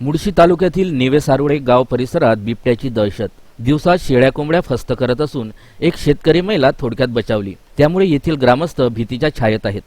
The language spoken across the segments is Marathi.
मुळशी तालुक्यातील निवे सारोळे गाव परिसरात बिबट्याची दहशत. दिवसात शेळ्या कोंबड्या फस्त करत असून एक शेतकरी महिला थोडक्यात बचावली. त्यामुळे येथील ग्रामस्थ भीतीच्या छायेत आहेत.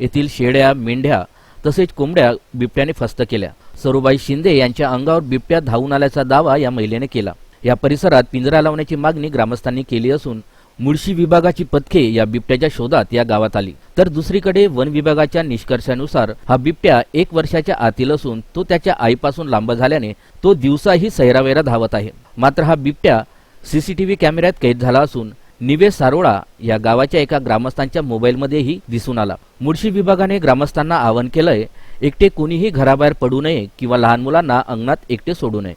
येथील शेळ्या मेंढ्या तसेच कोंबड्या बिबट्याने फस्त केल्या. सरुबाई शिंदे यांच्या अंगावर बिबट्या धावून आल्याचा दावा या महिलेने केला. या परिसरात पिंजरा लावण्याची मागणी ग्रामस्थांनी केली असून मुळशी विभागाची पथके या बिबट्याच्या शोधात या गावात आली. तर दुसरीकडे वन विभागाच्या निष्कर्षानुसार हा बिबट्या एक वर्षाच्या आतील असून तो त्याच्या आईपासून लांब झाल्याने तो दिवसाही सैरावेरा धावत आहे. मात्र हा बिबट्या सीसीटीव्ही कॅमेऱ्यात कैद झाला असून निवे सारोळा या गावाच्या एका ग्रामस्थांच्या मोबाईलमध्येही दिसून आला. मुळशी विभागाने ग्रामस्थांना आवाहन केलंय एकटे कोणीही घराबाहेर पडू नये किंवा लहान मुलांना अंगणात एकटे सोडू नये.